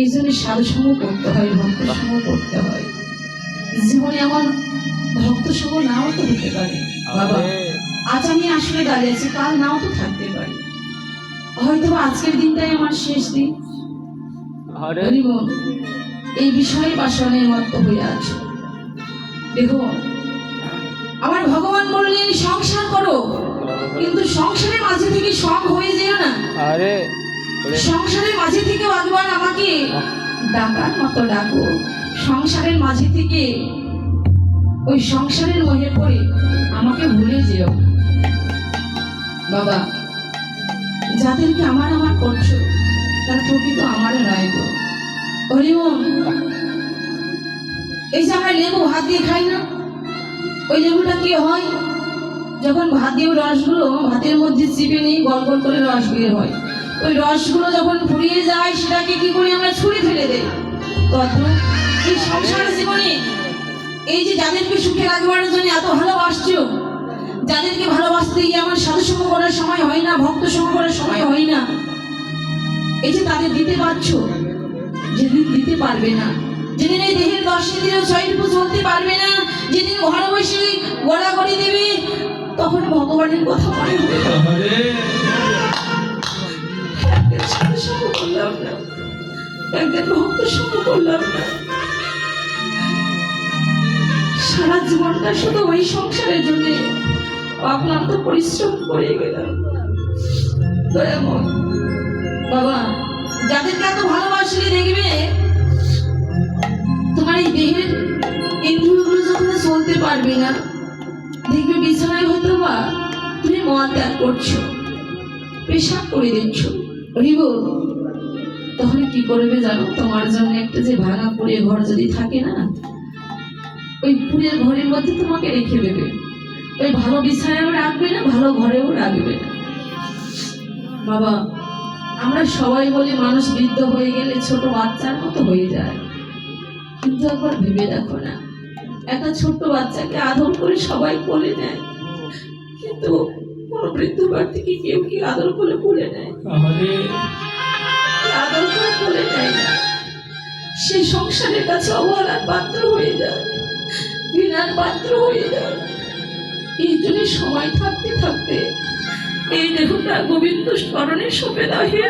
এই জন্য সাধুসঙ্গ করতে হয় ভক্ত সঙ্গ করতে হয়। জীবনে এমন ভক্ত সঙ্গ নাও তো হতে পারে বাবা। আজ আমি আসলে দাঁড়িয়ে আছি কাল নাও তো থাকতে পারি। হয়তো আজকের দিনটাই আমার শেষ দিন। এই বিষয়ে বাসনের মত হয়ে আছো। দেখো আমার ভগবান বললেন সংসার করো। কিন্তু সংসারের মাঝে থেকে সং হয়ে যেও না। আরে। সংসারের মাঝে থেকে ভগবান আমাকে ডাকার মতো ডাকো। সংসারের মাঝে থেকে ওই সংসারের মহে পড়ে আমাকে ভুলে যেও। বাবা, যাদেরকে আমার আমার করছ, তারা প্রকৃত আমারও নয় গো। হরিওম এই যে আমরা লেবু, ভাত দিয়ে খাই না? ওই লেবুটা কি হয়? যখন ভাত দিয়ে রসগুলো ভাতের মধ্যে চিপে নিয়ে গল গল করে রস বের হয়। ওই রসগুলো যখন ফুরিয়ে যায়, সেটাকে কি করি আমরা ছুঁড়ে ফেলে দেই? তত এই সংসার জীবনে এই যে যাদেরকে সুখে রাখবার জন্য এত ভালোবাসছো, যাদেরকে ভালোবাসতে গিয়ে আমার সাধুসঙ্গ করার সময় হয় না ভক্ত সঙ্গ করার সময় হয় না, এই যে তাদের দিতে পারছ, যেদিন দিতে পারবে না, যেদিন এই দেহের দশ দিনের ছয় টুকু চলতে পারবে না, যেদিন ঘরে বসে গড়াগড়ি দেবে, তখন ভগবানের কথা মনে হবে একদিন ভক্ত সঙ্গ করলাম সারা জীবনটা শুধু ওই সংসারের জন্য অক্লান্ত পরিশ্রম করে গেলাম। বাবা, যাদেরকে এত ভালোবাসলে দেখবে, তোমার এই দেহের ইন্দ্রিয়গুলো যখন চলতে পারবে না, দেখবে বিছানায় হয়তো বা তুমি মল ত্যাগ করছ, পেশাব করে দিচ্ছ। হরিব তাহলে কি করবে জানো? তোমার জন্য একটা যে ভাঙা পুড়ে ঘর যদি থাকে না, ওই পুড়ের ঘরের মধ্যে তোমাকে রেখে দেবে। ওই ভালো বিছানায়ও রাখবে না, ভালো ঘরেও রাখবে না। বাবা, আমরা সবাই বলি মানুষ বৃদ্ধ হয়ে গেলে ছোট বাচ্চার মতো হয়ে যায়। কিন্তু একবার ভেবে দেখো না, একটা ছোট্ট বাচ্চাকে আদর করে সবাই কোলে নেয়। কিন্তু কোনো বৃদ্ধ ব্যক্তিকে কেউ কি আদর করে কোলে নেয়? সে সংসারের কাছে অবহেলার পাত্র হয়ে যায় ঘৃণার পাত্র হয়ে যায়। এই জন্য সময় থাকতে থাকতে এই দেহটা গোবিন্দ স্মরণে সপে দাঁড়িয়ে